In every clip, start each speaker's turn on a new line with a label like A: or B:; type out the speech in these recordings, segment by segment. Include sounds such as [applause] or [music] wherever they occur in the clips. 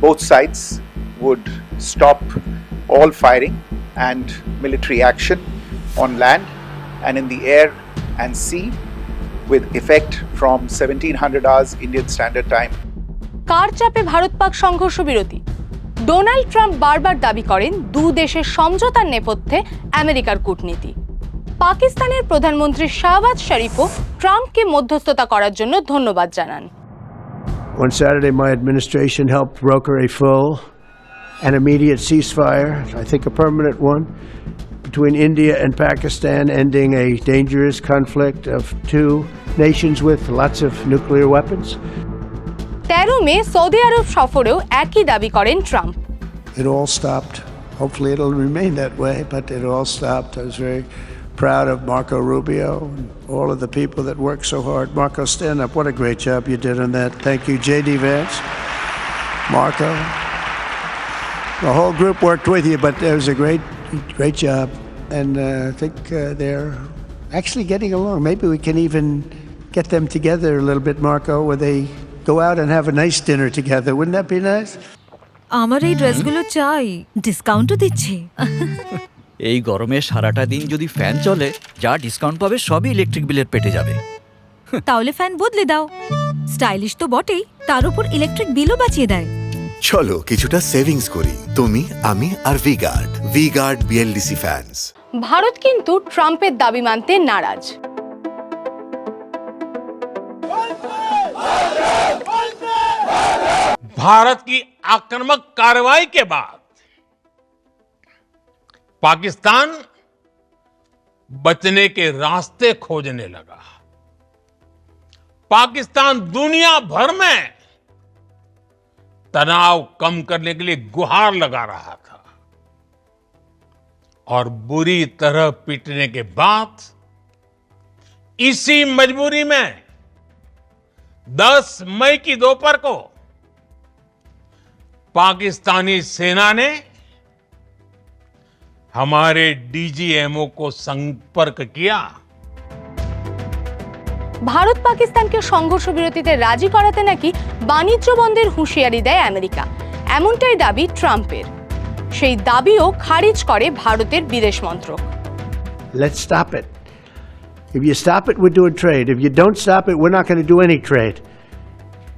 A: both sides would stop all firing and military action on land and in the air and sea with effect from 1700 hours Indian Standard Time
B: কার চাপে ভারত পাক সংঘর্ষ বিরতি Donald Trump বারবার দাবি করেন দু দেশের সমঝোতার নেপথ্যে আমেরিকার কূটনীতি পাকিস্তানের প্রধানমন্ত্রী শাহবাজ শরীফও ট্রাম্পকে মধ্যস্থতা করার জন্য ধন্যবাদ জানান
C: On Saturday, my administration helped broker a full and immediate ceasefire, I think a permanent one, between India and Pakistan, ending a dangerous conflict of two nations with lots of nuclear weapons.
B: তেরো মে Saudi আরব সফরেও একই দাবি করেন Trump
C: It all stopped. Hopefully, it'll remain that way, but it all stopped. I was very proud of Marco Rubio and all of the people that worked so hard. Marco, stand up. What a great job you did on that. Thank you, J.D. Vance, Marco. The whole group worked with you, but it was a great, great job. And uh, I think uh, they're actually getting along. Maybe we can even get them together a little bit, Marco, where they go out and have a nice dinner together. Wouldn't that be nice?
D: আমার এই ড্রেসগুলো চাই ডিসকাউন্টও দিচ্ছে [laughs]
E: এই গরমে সারাটা দিন যদি ফ্যান চলে যা ডিসকাউন্ট পাবে সবই ইলেকট্রিক বিলের পেটে যাবে
D: তাহলে ফ্যান বদলে দাও স্টাইলিশ তো বটেই তার উপর ইলেকট্রিক বিলও বাঁচিয়ে দেয়
F: চলো কিছুটা সেভিংস করি তুমি আমি আর V guard V guard BLDC fans
B: Bharat কিন্তু ট্রাম্পের দাবি মানতে নারাজ
G: भारत की आक्रामक कार्रवाई के बाद पाकिस्तान बचने के रास्ते खोजने लगा। पाकिस्तान दुनिया भर में तनाव कम करने के लिए गुहार लगा रहा था और बुरी तरह पीटने के बाद इसी मजबूरी में 10 मई की दोपहर को पाकिस्तानी सेना ने हमारे डीजीएमओ को संपर्क किया
B: ভারত পাকিস্তানকে সংঘর্ষ বিরতিতে রাজি করাতে নাকি বাণিজ্য বন্ধের হুঁশিয়ারি দেয় আমেরিকা এমনটাই দাবি ট্রাম্পের সেই দাবিও খারিজ করে ভারতের বিদেশ মন্ত্রক
C: Let's stop it. If you stop it, we're doing trade. If you don't stop it, we're not going to do any trade.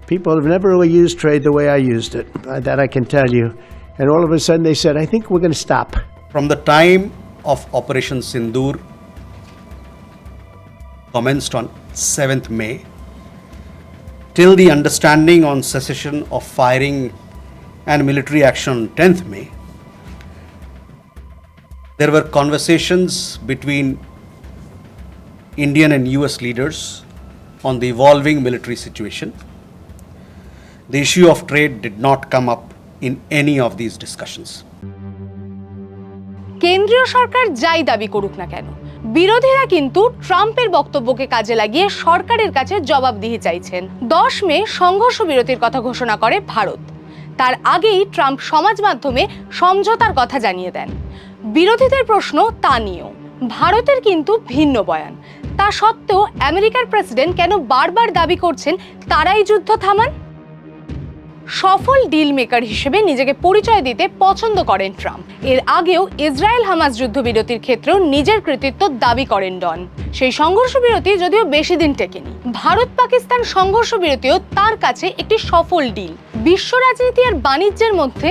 C: People have never really used trade the way I used it. Uh, that I can tell you. And all of a sudden they said, I think we're going to stop.
H: From the time of Operation Sindoor commenced on 7th May till the understanding on cessation of firing and military action on 10th May, there were conversations between Indian and US leaders on the evolving military situation. The issue of trade did not come up in any of these discussions.
B: কেন্দ্রীয় সরকার যাই দাবি করুক না কেন, বিরোধীরা কিন্তু ট্রাম্পের বক্তব্যকে কাজে লাগিয়ে সরকারের কাছে জবাবদিহি চাইছেন। দশ মে সংঘর্ষ বিরতির কথা ঘোষণা করে ভারত। তার আগেই ট্রাম্প সমাজ মাধ্যমে সমঝোতার কথা জানিয়ে দেন। বিরোধীদের প্রশ্ন তা নিয়েও। ভারতের কিন্তু ভিন্ন বয়ান। তা সত্ত্বেও আমেরিকার প্রেসিডেন্ট কেন বারবার দাবি করছেন তারাই যুদ্ধ থামান? সফল ডিল মেকার হিসেবে নিজেকে পরিচয় দিতে পছন্দ করেন ট্রাম্প। এর আগেও ইসরায়েল হামাস যুদ্ধবিরতির ক্ষেত্রেও নিজের কৃতিত্ব দাবি করেন ডন। সেই সংঘর্ষ বিরতি যদিও বেশি দিন টেকেনি। ভারত পাকিস্তান সংঘর্ষ বিরতিও তার কাছে একটি সফল ডিল বিশ্ব রাজনীতি আর বাণিজ্যের মধ্যে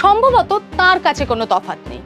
B: সম্ভবত তার কাছে কোনো তফাত নেই।